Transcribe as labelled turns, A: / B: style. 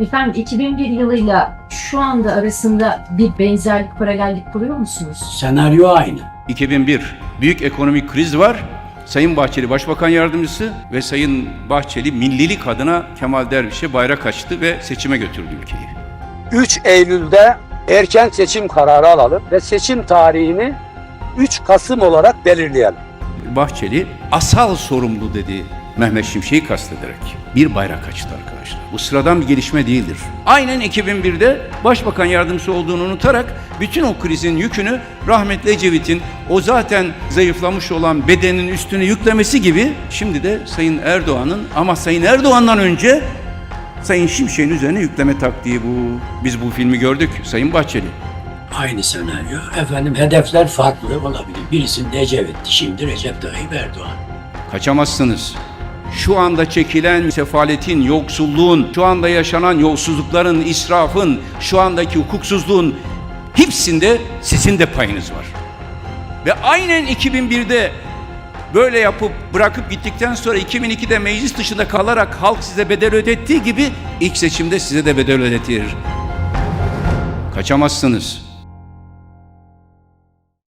A: Efendim 2001 yılıyla şu anda arasında bir benzerlik paralellik kuruyor musunuz?
B: Senaryo aynı.
C: 2001 büyük ekonomik kriz var. Sayın Bahçeli Başbakan Yardımcısı ve Sayın Bahçeli millilik adına Kemal Derviş'e bayrak açtı ve seçime götürdü ülkeyi.
B: 3 Eylül'de erken seçim kararı alalım ve seçim tarihini 3 Kasım olarak belirleyelim.
C: Bahçeli asal sorumlu dedi Mehmet Şimşek'i kastederek. Bir bayrak açtı arkadaşlar. Bu sıradan bir gelişme değildir. Aynen 2001'de Başbakan Yardımcısı olduğunu unutarak bütün o krizin yükünü rahmetli Ecevit'in o zaten zayıflamış olan bedenin üstüne yüklemesi gibi şimdi de Sayın Erdoğan'ın ama Sayın Erdoğan'dan önce Sayın Şimşek'in üzerine yükleme taktiği bu. Biz bu filmi gördük Sayın Bahçeli.
D: Aynı senaryo. Efendim hedefler farklı olabilir. Birisinde Ecevit'ti, şimdi Recep Tayyip Erdoğan.
C: Kaçamazsınız. Şu anda çekilen sefaletin, yoksulluğun, şu anda yaşanan yolsuzlukların, israfın, şu andaki hukuksuzluğun hepsinde sizin de payınız var. Ve aynen 2001'de böyle yapıp bırakıp gittikten sonra 2002'de meclis dışında kalarak halk size bedel ödettiği gibi ilk seçimde size de bedel ödetir. Kaçamazsınız.